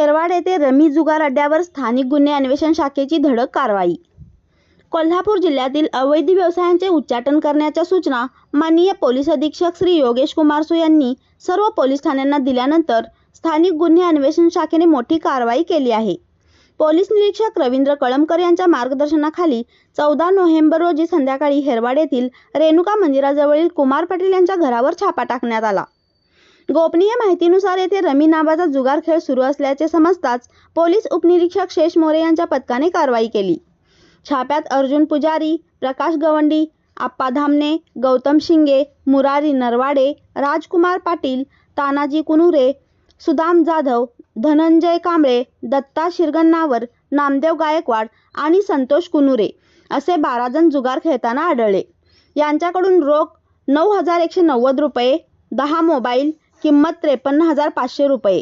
हेरवाड येथे रमी जुगार अड्ड्यावर स्थानिक गुन्हे अन्वेषण शाखेची धडक कारवाई. कोल्हापूर जिल्ह्यातील अवैध व्यवसायांचे उच्चाटन करण्याच्या सूचना माननीय पोलीस अधीक्षक श्री योगेश कुमार सु यांनी सर्व पोलीस ठाण्यांना दिल्यानंतर स्थानिक गुन्हे अन्वेषण शाखेने मोठी कारवाई केली आहे. पोलीस निरीक्षक रवींद्र कळमकर यांच्या मार्गदर्शनाखाली चौदा नोव्हेंबर रोजी संध्याकाळी हेरवाड येथील रेणुका मंदिराजवळील कुमार पाटील यांच्या घरावर छापा टाकण्यात आला. गोपनीय माहितीनुसार येथे रमी नावाचा जुगार खेळ सुरू असल्याचे समजताच पोलीस उपनिरीक्षक शेष मोरे यांच्या पथकाने कारवाई केली. छाप्यात अर्जुन पुजारी प्रकाश गवंडी आप्पा धामणे गौतम शिंगे मुरारी नरवाडे राजकुमार पाटील तानाजी कुनुरे सुदाम जाधव धनंजय कांबळे दत्ता शिरगन्नावर नामदेव गायकवाड आणि संतोष कुनुरे असे बारा जण जुगार खेळताना आढळले. यांच्याकडून रोख नऊ हजार एकशे नव्वद रुपये दहा मोबाईल किंमत त्रेपन्न हजार पाचशे रुपये.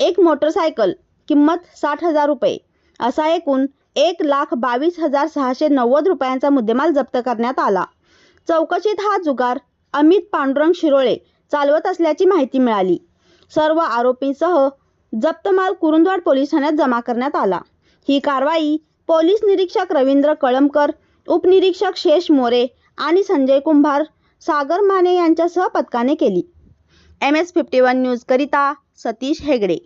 एक मोटरसायकल किंमत साठ हजार रुपये. असा एकूण एक लाख बावीस हजार सहाशे नव्वद रुपयांचा मुद्देमाल जप्त करण्यात आला. चौकशीत हा जुगार अमित पांडुरंग शिरोळे चालवत असल्याची माहिती मिळाली. सर्व आरोपींसह जप्त माल कुरुंदवाड पोलीस ठाण्यात जमा करण्यात आला. ही कारवाई पोलीस निरीक्षक रवींद्र कळमकर उपनिरीक्षक शेष मोरे आणि संजय कुंभार सागर माने यांच्यासह पथकाने केली. एम एस फिफ्टी वन न्यूजकरिता सतीश हेगडे.